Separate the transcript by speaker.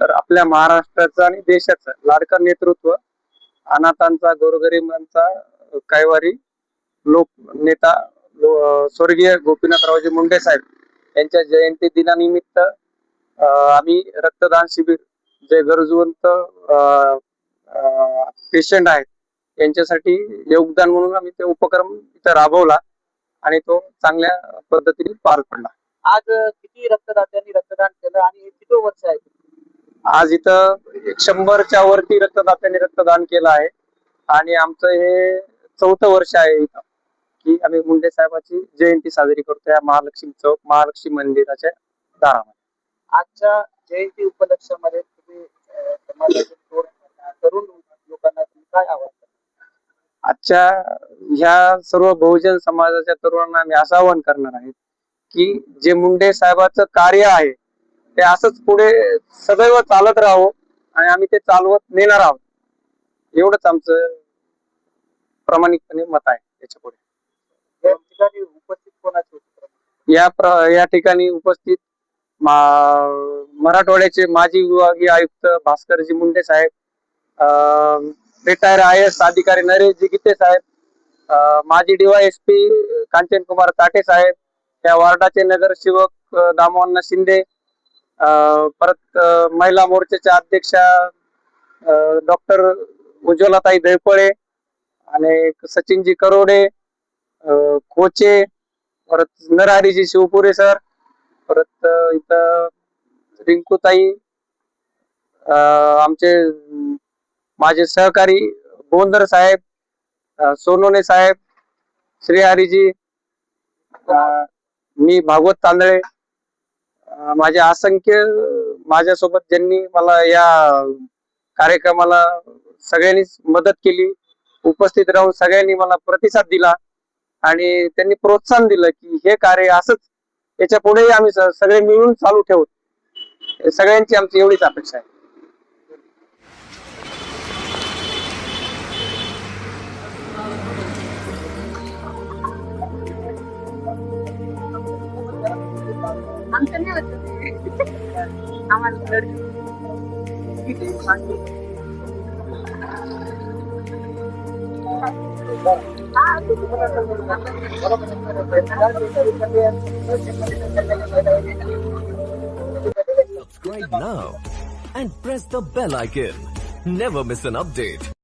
Speaker 1: तर आपल्या महाराष्ट्राचं आणि देशाचं लाडका नेतृत्व अनाथांचा गोरगरिबांचा कैवारी लोक नेता लो- स्वर्गीय गोपीनाथरावजी मुंडे साहेब यांच्या जयंती दिनानिमित्त आम्ही रक्तदान शिबिर जे गरजवंत पेशंट आहेत यांच्यासाठी योगदान म्हणून आम्ही ते उपक्रम इथं राबवला आणि तो चांगल्या पद्धतीने पार पडला.
Speaker 2: आज किती रक्तदात्यांनी रक्तदान केलं आणि किती वर्ष आहे
Speaker 1: आज इथं शंभरच्या वरती रक्तदात्यांनी रक्तदान केलं आहे. आणि आमचं हे चौथं वर्ष आहे इथं की आम्ही मुंडे साहेबाची जयंती साजरी करतो या महालक्ष्मी चौक महालक्ष्मी मंदिराच्या दारामध्ये.
Speaker 2: आजच्या जयंती उपलक्षामध्ये तुम्ही तरुण लोकांना तुम्ही काय आवाहन?
Speaker 1: आजच्या ह्या सर्व बहुजन समाजाच्या तरुणांना आम्ही असं आवाहन करणार आहे की जे मुंडे साहेबाचं कार्य आहे ते असंच पुढे सदैव चालत राहावं आणि आम्ही ते चालवत नेणार आहोत. एवढंच आमचं प्रामाणिकपणे मत आहे त्याच्या पुढे
Speaker 2: या ठिकाणी उपस्थित कोणाचे
Speaker 1: या प्र या ठिकाणी उपस्थित मा- मराठवाड्याचे माजी विभागीय आयुक्त भास्करजी मुंडे साहेब रिटायर आय एस अधिकारी नरेशजी गीते साहेब माजी डीवायएसपी कांचन कुमार ताटे साहेब या वार्डाचे नगरसेवक दामोअण्णा शिंदे परत महिला मोर्चाच्या अध्यक्षा डॉक्टर उज्ज्वलाताई दैपळे आणि सचिनजी करोडे कोचे परत नरहरीजी शिवपुरे सर परत इथं रिंकूताई आमचे माझे सहकारी बोंदर साहेब सोनोने साहेब श्रीहरीजी मी भागवत तांदळे माझे असंख्य माझ्यासोबत ज्यांनी मला या कार्यक्रमाला सगळ्यांनीच मदत केली उपस्थित राहून सगळ्यांनी मला प्रतिसाद दिला आणि त्यांनी प्रोत्साहन दिलं की हे कार्य असंच याच्या पुढेही आम्ही सगळे मिळून चालू ठेवू. सगळ्यांची आमची एवढीच अपेक्षा आहे.
Speaker 3: ಅಂತಾನೆ ಆಗ್ತದೆ ಆಮೇಲೆ
Speaker 4: Subscribe now and press the bell icon. Never miss an update.